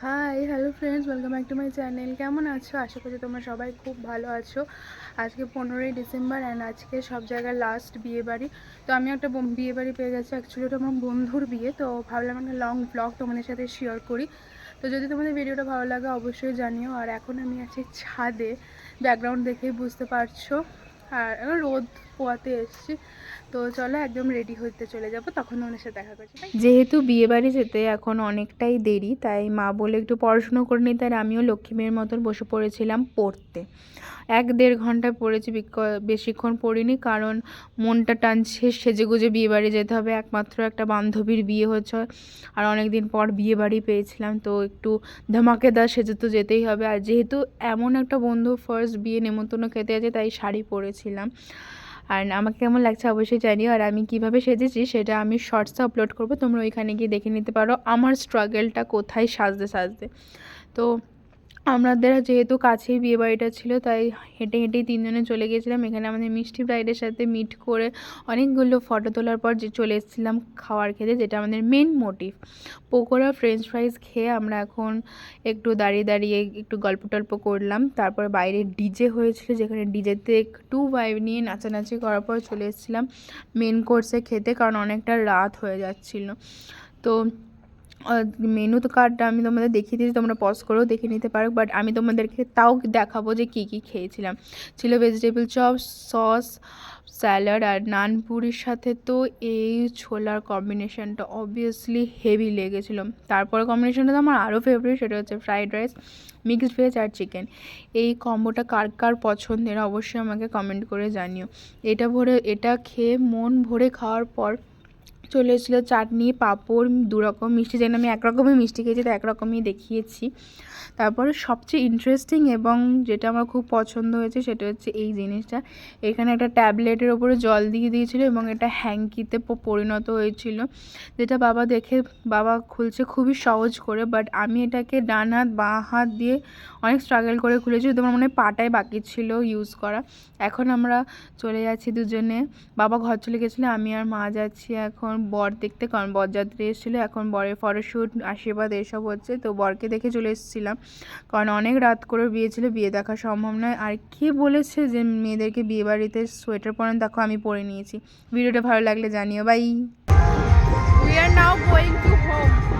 Hi hello friends welcome back to my channel কেমন আছো? আশা করি তোমরা সবাই খুব ভালো আছো। আজকে পনেরোই ডিসেম্বর অ্যান্ড আজকে সব জায়গায় লাস্ট বিয়ে বাড়ি। তো আমি একটা বম- বিয়ে বাড়ি পেয়ে গেছি। অ্যাকচুয়ালি ওটা আমার বন্ধুর বিয়ে। তো ভাবলাম একটা লং ব্লগ তোমাদের সাথে শেয়ার করি। তো যদি তোমাদের ভিডিওটা ভালো লাগে অবশ্যই জানিও। আর এখন আমি আছি ছাদে। ব্যাকগ্রাউন্ড দেখেই বুঝতে পারছ। আর এখন রোদ পোয়াতে এসেছি। তো চলো একদম রেডি হতে চলে যাব, তখন ওনার সাথে দেখা করছি যেহেতু বিয়ে বাড়ি যেতে এখন অনেকটাই দেরি, তাই মা বলে একটু পড়াশুনো করে নিতে আর আমিও লক্ষ্মী মেয়ের মতন বসে পড়েছিলাম পড়তে। এক দেড় ঘন্টায় পড়েছি বেশিক্ষণ পড়িনি, কারণ মনটা টানছে সেজে গুজে বিয়ে বাড়ি যেতে হবে, একমাত্র একটা বান্ধবীর বিয়ে হচ্ছে, আর অনেক দিন পর বিয়ে বাড়ি পেয়েছিলাম, তো একটু ধামাকেদার সেজে তো যেতেই হবে। আর যেহেতু এমন একটা বন্ধু ফার্স্ট বিয়ে নেমন্তন্ন খেতে আছে, তাই শাড়ি পরেছিলাম আর আমাকে কেমন লাগছে অবশ্যই জানিও। আর আমি কীভাবে সেজেছি সেটা আমি শর্টসে আপলোড করব। তোমরা ওইখানে গিয়ে দেখে নিতে পারো। আমার স্ট্রাগলটা কোথায় সাজতে সাজতে তো আমাদের যেহেতু কাছেই বিয়ে বাড়িটা ছিল, তাই হেঁটে হেঁটেই তিনজনে চলে গিয়েছিলাম। এখানে আমাদের মিষ্টি ব্রাইডের সাথে মিট করে অনেকগুলো ফটো তোলার পর যে চলে এসেছিলাম খাওয়ার খেতে, যেটা আমাদের main motive pakora french fries খেয়ে আমরা এখন একটু দাঁড়িয়ে দাঁড়িয়ে একটু গল্প টল্প করলাম। তারপর বাইরে ডিজে হয়েছিল, যেখানে ডিজেতে একটু ভাইব নিয়ে নাচানাচি করার পর চলে এসেছিলাম মেন কোর্সে খেতে, কারণ অনেকটা রাত হয়ে যাচ্ছিল। তো মেনু তো কার্ডটা আমি তোমাদের দেখিয়ে দিয়েছি, তোমরা পজ করেও দেখে নিতে পারো বাট আমি তোমাদেরকে তাও দেখাবো যে কী কী খেয়েছিলাম। ছিল ভেজিটেবল চপ সস স্যালাড আর নানপুরির সাথে তো এই ছোলার কম্বিনেশনটা অবভিয়াসলি হেভি লেগেছিলো। তারপরে কম্বিনেশানটা তো আমার আরও ফেভারিট সেটা হচ্ছে ফ্রাইড রাইস মিক্সড ভেজ আর চিকেন এই কম্বোটা কার কার পছন্দের অবশ্যই আমাকে কমেন্ট করে জানিও। এটা ভরে, এটা খেয়ে মন ভরে খাওয়ার পর চলে এসেছিল চাটনি, পাঁপড় দু রকম মিষ্টি, যেন আমি একরকমই মিষ্টি খেয়েছি তো একরকমই দেখিয়েছি। তারপরে সবচেয়ে ইন্টারেস্টিং এবং যেটা আমার খুব পছন্দ হয়েছে, সেটা হচ্ছে এই জিনিসটা। এখানে একটা ট্যাবলেটের ওপরে জল দিয়ে দিয়েছিল এবং এটা হ্যাঙ্কিতে পরিণত হয়েছিল। যেটা বাবা দেখে, বাবা খুলছে খুবই সহজ করে বাট আমি এটাকে ডান হাত, বাঁ হাত দিয়ে অনেক স্ট্রাগল করে খুলেছি তোমার মনে পাটাই বাকি ছিল ইউজ করা। এখন আমরা চলে যাচ্ছি দুজনে। বাবা ঘর চলে গেছিল, আমি আর মা যাচ্ছি এখন। বর দেখতে, কারণ বরযাত্রী এসেছিল, এখন বরের ফটোশ্যুট আশীর্বাদ এসব হচ্ছে, তো বরকে দেখে চলে এসেছিলাম। কারণ অনেক রাত করে বিয়ে ছিল, বিয়ে দেখা সম্ভব নয়। আর কে বলেছে যে মেয়েদেরকে বিয়ে বাড়িতে সোয়েটার পরেন, দেখো আমি পরে নিয়েছি। ভিডিওটা ভালো লাগলে জানিও, bye. We are now going to home